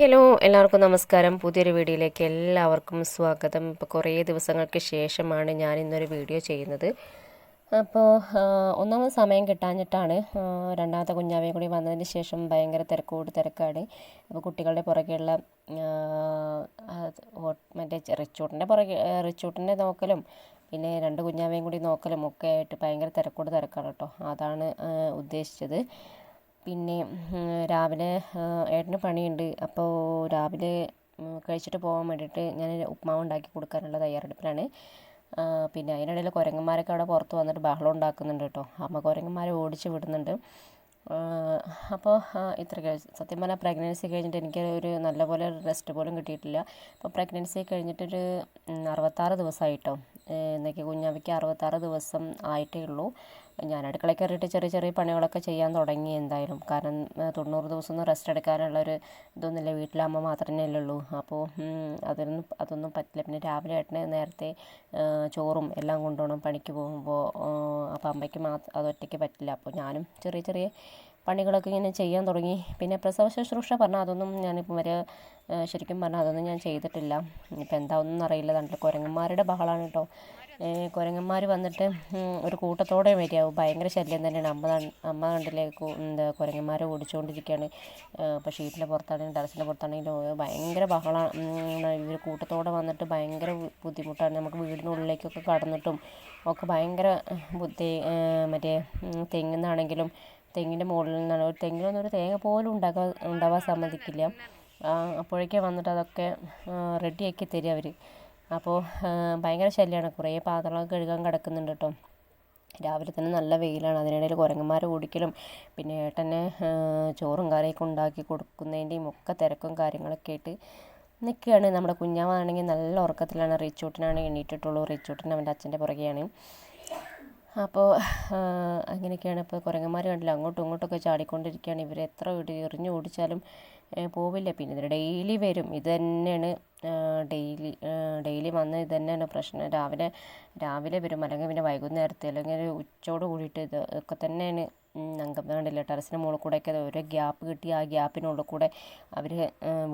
Hello എല്ലാവർക്കും നമസ്കാരം. പുതിയൊരു വീഡിയോയിലേക്ക് എല്ലാവർക്കും സ്വാഗതം. ഇപ്പോൾ കുറേ ദിവസങ്ങൾക്ക് ശേഷമാണ് ഞാൻ ഇന്നൊരു വീഡിയോ ചെയ്യുന്നത്. അപ്പോൾ ഒന്നാമത് സമയം കിട്ടാഞ്ഞിട്ടാണ് രണ്ടാമത്തെ കുഞ്ഞാവേയും കൂടി വന്നതിന് ശേഷം ഭയങ്കര തിരക്കോട് തിരക്കാണ്. അപ്പോൾ കുട്ടികളുടെ പുറകെയുള്ള മറ്റേ റിച്ചൂട്ടിന്റെ പുറകെ റിച്ചൂട്ടിന്റെ നോക്കലും പിന്നെ രണ്ട് കുഞ്ഞാവേയും കൂടി നോക്കലും ഒക്കെ ആയിട്ട് ഭയങ്കര തിരക്കോട് തിരക്കാണ് കേട്ടോ. അതാണ് ഉദ്ദേശിച്ചത്. പിന്നെ രാവിലെ ഏട്ടന് പണിയുണ്ട്. അപ്പോൾ രാവിലെ കഴിച്ചിട്ട് പോകാൻ വേണ്ടിയിട്ട് ഞാൻ ഉപ്പുമാവ് ഉണ്ടാക്കി കൊടുക്കാനുള്ള തയ്യാറെടുപ്പിലാണ്. പിന്നെ അതിനിടയിൽ കുരങ്ങന്മാരൊക്കെ അവിടെ പുറത്ത് വന്നിട്ട് ബഹളം ഉണ്ടാക്കുന്നുണ്ട് കേട്ടോ. അമ്മ കുരങ്ങന്മാരെ ഓടിച്ച് വിടുന്നുണ്ട്. അപ്പോൾ ഇത്രയൊക്കെ സത്യം പറഞ്ഞാൽ പ്രഗ്നൻസി കഴിഞ്ഞിട്ട് എനിക്ക് ഒരു നല്ലപോലെ റെസ്റ്റ് പോലും കിട്ടിയിട്ടില്ല. അപ്പോൾ പ്രഗ്നൻസി കഴിഞ്ഞിട്ടൊരു അറുപത്താറ് ദിവസമായിട്ടോ. എന്നൊക്കെ കുഞ്ഞാവയ്ക്ക് അറുപത്താറ് ദിവസം ആയിട്ടേ ഉള്ളൂ. ഞാൻ അടുക്കളയിൽ കയറിയിട്ട് ചെറിയ ചെറിയ പണികളൊക്കെ ചെയ്യാൻ തുടങ്ങി എന്തായാലും. കാരണം തൊണ്ണൂറ് ദിവസം ഒന്നും റെസ്റ്റ് എടുക്കാനുള്ള ഒരു ഇതൊന്നുമില്ല. വീട്ടിലെ അമ്മ മാത്രമേ ഉള്ളൂ. അപ്പോൾ അതൊന്നും അതൊന്നും പറ്റില്ല. പിന്നെ രാവിലെ ഏട്ടന് നേരത്തെ ചോറും എല്ലാം കൊണ്ടുപോകണം. പണിക്ക് പോകുമ്പോൾ അപ്പോൾ അമ്മയ്ക്ക് മാത്രം അതൊറ്റയ്ക്ക് പറ്റില്ല. അപ്പോൾ ഞാനും ചെറിയ ചെറിയ പണികളൊക്കെ ഇങ്ങനെ ചെയ്യാൻ തുടങ്ങി. പിന്നെ പ്രസവ ശുശ്രൂഷ പറഞ്ഞാൽ അതൊന്നും ഞാനിപ്പം വരെ ശരിക്കും പറഞ്ഞാൽ അതൊന്നും ഞാൻ ചെയ്തിട്ടില്ല. ഇപ്പം എന്താ ഒന്നും അറിയില്ല. കണ്ടിട്ട് കുരങ്ങന്മാരുടെ ബഹളമാണ് കേട്ടോ. കുരങ്ങന്മാർ വന്നിട്ട് ഒരു കൂട്ടത്തോടെ വരികയാവും. ഭയങ്കര ശല്യം തന്നെയാണ്. അമ്മ അമ്മ കണ്ടില്ലേ എന്താ കുരങ്ങന്മാരെ ഓടിച്ചുകൊണ്ടിരിക്കുകയാണ്. ഇപ്പോൾ ഷീറ്റിന്റെ പുറത്താണെങ്കിലും ടെറസിന്റെ പുറത്താണെങ്കിലും ഭയങ്കര ബഹളമാണ് ഇവർ കൂട്ടത്തോടെ വന്നിട്ട് ഭയങ്കര ബുദ്ധിമുട്ടാണ്. നമുക്ക് വീടിനുള്ളിലേക്കൊക്കെ കടന്നിട്ടും ഒക്കെ ഭയങ്കര ബുദ്ധി മറ്റേ തെങ്ങുന്നാണെങ്കിലും തെങ്ങിന്റെ മുകളിൽ നിന്നാണ്. ഒരു തെങ്ങിലൊന്നും ഒരു തേങ്ങ പോലും ഉണ്ടാക്കാൻ ഉണ്ടാവാൻ സമ്മതിക്കില്ല. അപ്പോഴേക്കും വന്നിട്ട് അതൊക്കെ റെഡിയാക്കി തരും അവർ അപ്പോൾ ഭയങ്കര ശല്യമാണ് കുറേ പാത്രങ്ങളൊക്കെ കഴുകാൻ കിടക്കുന്നുണ്ട് കേട്ടോ. രാവിലെ തന്നെ നല്ല വെയിലാണ്. അതിനിടയിൽ കുരങ്ങന്മാരെ ഓടിക്കലും പിന്നെ ഏട്ടനെ ചോറും കറിയൊക്കെ ഉണ്ടാക്കി കൊടുക്കുന്നതിന്റെയും ഒക്കെ തിരക്കും കാര്യങ്ങളൊക്കെ ആയിട്ട് നിൽക്കുകയാണ്. നമ്മുടെ കുഞ്ഞാവാണെങ്കിൽ നല്ല ഉറക്കത്തിലാണ്. റിച്ചൂട്ടിനാണ് എണീറ്റിട്ടുള്ളൂ. റിച്ചൂട്ടിന് അവന്റെ അച്ഛന്റെ പുറകെയാണ്. അപ്പോൾ അങ്ങനെയൊക്കെയാണ് ഇപ്പോൾ കുരങ്ങന്മാർ കണ്ടില്ല? അങ്ങോട്ടും ഇങ്ങോട്ടൊക്കെ ചാടിക്കൊണ്ടിരിക്കുകയാണ്. ഇവർ എത്ര എറിഞ്ഞു ഓടിച്ചാലും പോവില്ല. പിന്നെ ഇതിൽ ഡെയിലി വരും. ഇത് തന്നെയാണ് ഡെയിലി ഡെയിലി വന്ന് ഇത് തന്നെയാണ് പ്രശ്നം. രാവിലെ രാവിലെ വരും. അല്ലെങ്കിൽ പിന്നെ വൈകുന്നേരത്തെ അല്ലെങ്കിൽ ഉച്ചയോട് കൂടിയിട്ട് ഇത് ഒക്കെ തന്നെയാണ് അംഗം കണ്ടില്ല? ടെറസിന് മുകളിൽ കൂടെയൊക്കെ ഓരോ ഗ്യാപ്പ് കിട്ടി. ആ ഗ്യാപ്പിനുള്ളിൽ കൂടെ അവർ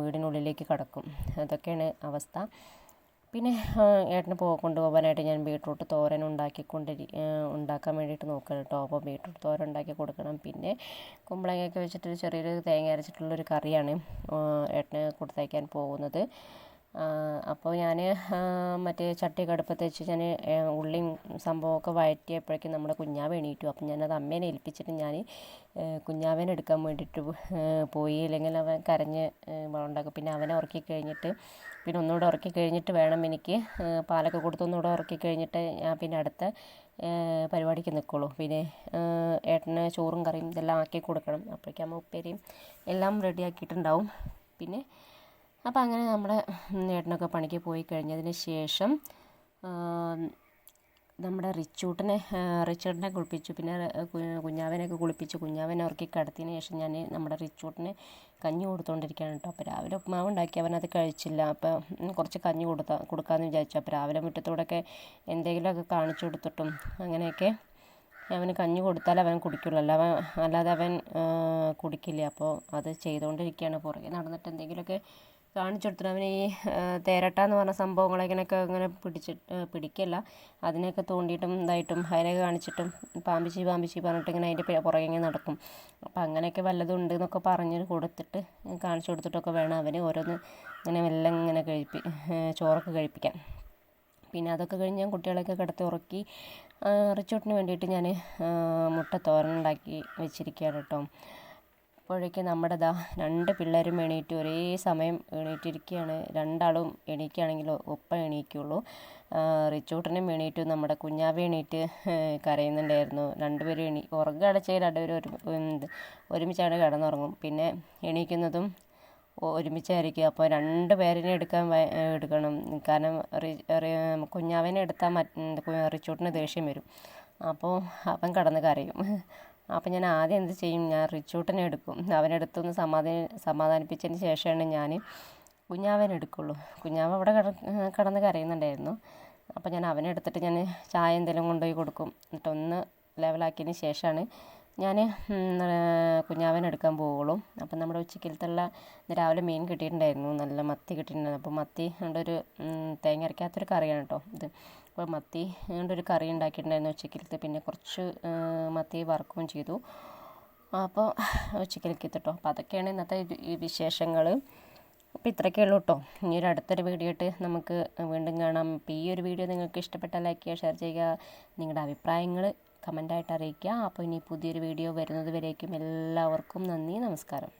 വീടിനുള്ളിലേക്ക് കടക്കും. അതൊക്കെയാണ് അവസ്ഥ. പിന്നെ ഏട്ടന് പോ കൊണ്ടുപോകാനായിട്ട് ഞാൻ ബീട്രൂട്ട് തോരൻ ഉണ്ടാക്കിക്കൊണ്ടിരി ഉണ്ടാക്കാൻ വേണ്ടിയിട്ട് നോക്കണം കേട്ടോ. അപ്പോൾ ബീട്രൂട്ട് തോരൻ ഉണ്ടാക്കി കൊടുക്കണം. പിന്നെ കുമ്പളങ്ങയൊക്കെ വെച്ചിട്ടൊരു ചെറിയൊരു തേങ്ങ അരച്ചിട്ടുള്ളൊരു കറിയാണ് ഏട്ടന് കൊടുത്തയക്കാൻ പോകുന്നത്. അപ്പോൾ ഞാൻ മറ്റേ ചട്ടി അടുപ്പത്ത് വെച്ച് ഞാൻ ഉള്ളിയും സംഭവമൊക്കെ വഴറ്റിയപ്പോഴേക്കും നമ്മുടെ കുഞ്ഞാവ് എണീറ്റു. അപ്പം ഞാനത് അമ്മേനെ ഏൽപ്പിച്ചിട്ട് ഞാൻ കുഞ്ഞാവേനെ എടുക്കാൻ വേണ്ടിയിട്ട് പോയി. അല്ലെങ്കിൽ അവൻ കരഞ്ഞ് ഉണ്ടാക്കും പിന്നെ അവനെ ഉറക്കി കഴിഞ്ഞിട്ട് പിന്നെ ഒന്നുകൂടെ ഉറക്കി കഴിഞ്ഞിട്ട് വേണം എനിക്ക് പാലൊക്കെ കൊടുത്ത് ഒന്നുകൂടെ ഉറക്കി കഴിഞ്ഞിട്ട് ഞാൻ പിന്നെ അടുത്ത പരിപാടിക്ക് നിൽക്കുള്ളൂ പിന്നെ ഏട്ടന് ചോറും കറിയും ഇതെല്ലാം ആക്കി കൊടുക്കണം. അപ്പോഴേക്കും അമ്മ ഉപ്പേരിയും എല്ലാം റെഡിയാക്കിയിട്ടുണ്ടാവും പിന്നെ അപ്പോൾ അങ്ങനെ നമ്മുടെ ഏട്ടനൊക്കെ പണിക്ക് പോയി കഴിഞ്ഞതിന് ശേഷം നമ്മുടെ റിച്ചൂട്ടനെ റിച്ചൂട്ടിനെ കുളിപ്പിച്ചു. പിന്നെ കുഞ്ഞാവനെയൊക്കെ കുളിപ്പിച്ചു. കുഞ്ഞാവനെ ഉറക്കി കിടത്തിയതിന് ശേഷം ഞാൻ നമ്മുടെ റിച്ചൂട്ടിനെ കഞ്ഞി കൊടുത്തുകൊണ്ടിരിക്കുകയാണ് കേട്ടോ. അപ്പോൾ രാവിലെ ഉപ്മാവ് ഉണ്ടാക്കി അവനത് കഴിച്ചില്ല. അപ്പോൾ കുറച്ച് കഞ്ഞി കൊടുത്താ കൊടുക്കാമെന്ന് വിചാരിച്ചു. അപ്പോൾ രാവിലെ മുറ്റത്തൂടെയൊക്കെ എന്തെങ്കിലുമൊക്കെ കാണിച്ചു കൊടുത്തിട്ടും അങ്ങനെയൊക്കെ അവന് കഞ്ഞി കൊടുത്താൽ അവൻ കുടിക്കുള്ളൂ. അല്ല അവൻ അല്ലാതെ അവൻ കുടിക്കില്ല. അപ്പോൾ അത് ചെയ്തുകൊണ്ടിരിക്കുകയാണ്. പുറകെ നടന്നിട്ട് എന്തെങ്കിലുമൊക്കെ കാണിച്ചു കൊടുത്തിട്ട് അവന് ഈ തേരട്ട എന്ന് പറഞ്ഞ സംഭവങ്ങളെങ്ങനെയൊക്കെ അങ്ങനെ പിടിച്ചിട്ട് പിടിക്കല്ല. അതിനെയൊക്കെ തോണ്ടിയിട്ടും ഇതായിട്ടും അതിനെയൊക്കെ കാണിച്ചിട്ടും പാമ്പിച്ചി പാമ്പിച്ചി പറഞ്ഞിട്ട് ഇങ്ങനെ അതിന്റെ പുറകെ ഇങ്ങനെ നടക്കും. അപ്പം അങ്ങനെയൊക്കെ വല്ലതും ഉണ്ട് എന്നൊക്കെ പറഞ്ഞ് കൊടുത്തിട്ട് കാണിച്ചു കൊടുത്തിട്ടൊക്കെ വേണം അവന് ഓരോന്ന് ഇങ്ങനെ മെല്ലെ ഇങ്ങനെ കഴിപ്പി ചോറൊക്കെ കഴിപ്പിക്കാൻ. പിന്നെ അതൊക്കെ കഴിഞ്ഞ് ഞാൻ കുട്ടികളെയൊക്കെ കിടത്തി ഉറക്കി റിച്ചോട്ടിന് വേണ്ടിയിട്ട് ഞാൻ മുട്ട തോരൻ ഉണ്ടാക്കി വെച്ചിരിക്കുകയാണ് കേട്ടോ. അപ്പോഴേക്കും നമ്മുടെ ദാ രണ്ട് പിള്ളേരും എണീറ്റ് ഒരേ സമയം എണീറ്റിരിക്കുകയാണ്. രണ്ടാളും എണീക്കുകയാണെങ്കിൽ ഒപ്പം എണീക്കുള്ളൂ. ആ, റിച്ചൂട്ടനും എണീറ്റു നമ്മുടെ കുഞ്ഞാവി എണീറ്റ് കരയുന്നുണ്ടായിരുന്നു. രണ്ടുപേരും എണീ ഉറങ്ങുക അടച്ചാൽ രണ്ടുപേരും ഒരു ഒരുമിച്ചാണ് കിടന്നുറങ്ങും. പിന്നെ എണീക്കുന്നതും ഒരുമിച്ചായിരിക്കും. അപ്പോൾ രണ്ട് പേരിനെ എടുക്കാൻ എടുക്കണം. കാരണം കുഞ്ഞാവനെ എടുത്താൽ മറ്റ് റിച്ചൂട്ടിന് ദേഷ്യം വരും. അപ്പോൾ അവൻ കിടന്ന് കരയും. അപ്പോൾ ഞാൻ ആദ്യം എന്ത് ചെയ്യും? ഞാൻ റിച്ചൂട്ടനെ എടുക്കും. അവനെടുത്തൊന്ന് സമാധാന സമാധാനിപ്പിച്ചതിന് ശേഷമാണ് ഞാൻ കുഞ്ഞാവനെ എടുക്കുള്ളൂ. കുഞ്ഞാവ അവിടെ കിട കിടന്ന് കരയുന്നുണ്ടായിരുന്നു. അപ്പം ഞാൻ അവനെ എടുത്തിട്ട് ഞാൻ ചായ എന്തെങ്കിലും കൊണ്ടുപോയി കൊടുക്കും. എന്നിട്ടൊന്ന് ലെവലാക്കിയതിന് ശേഷമാണ് ഞാൻ കുഞ്ഞാവൻ എടുക്കാൻ പോവുള്ളൂ. അപ്പം നമ്മുടെ ഉച്ചക്കലത്തുള്ള രാവിലെ മീൻ കിട്ടിയിട്ടുണ്ടായിരുന്നു. നല്ല മത്തി കിട്ടിയിട്ടുണ്ടായിരുന്നു. അപ്പോൾ മത്തി കൊണ്ടൊരു തേങ്ങ അരയ്ക്കാത്തൊരു കറിയാണ് കേട്ടോ ഇത്. അപ്പോൾ മത്തി കൊണ്ടൊരു കറി ഉണ്ടാക്കിയിട്ടുണ്ടായിരുന്നു ഉച്ചക്കലത്തെ. പിന്നെ കുറച്ച് മത്തി വറുക്കുകയും ചെയ്തു. അപ്പോൾ ഉച്ചക്കലേക്ക് എത്തിട്ടോ. അപ്പോൾ അതൊക്കെയാണ് ഇന്നത്തെ വിശേഷങ്ങൾ അപ്പോൾ ഇത്രയൊക്കെ ഉള്ളൂ കേട്ടോ. ഇനി ഒരു അടുത്തൊരു വീഡിയോ ആയിട്ട് നമുക്ക് വീണ്ടും കാണാം. അപ്പോൾ ഈ ഒരു വീഡിയോ നിങ്ങൾക്ക് ഇഷ്ടപ്പെട്ട ലൈക്ക് ചെയ്യുക ഷെയർ ചെയ്യുക. നിങ്ങളുടെ അഭിപ്രായങ്ങൾ കമന്റായിട്ട് അറിയിക്കുക. അപ്പോൾ ഇനി പുതിയൊരു വീഡിയോ വരുന്നത് വരേക്കും. എല്ലാവർക്കും നന്ദി നമസ്കാരം.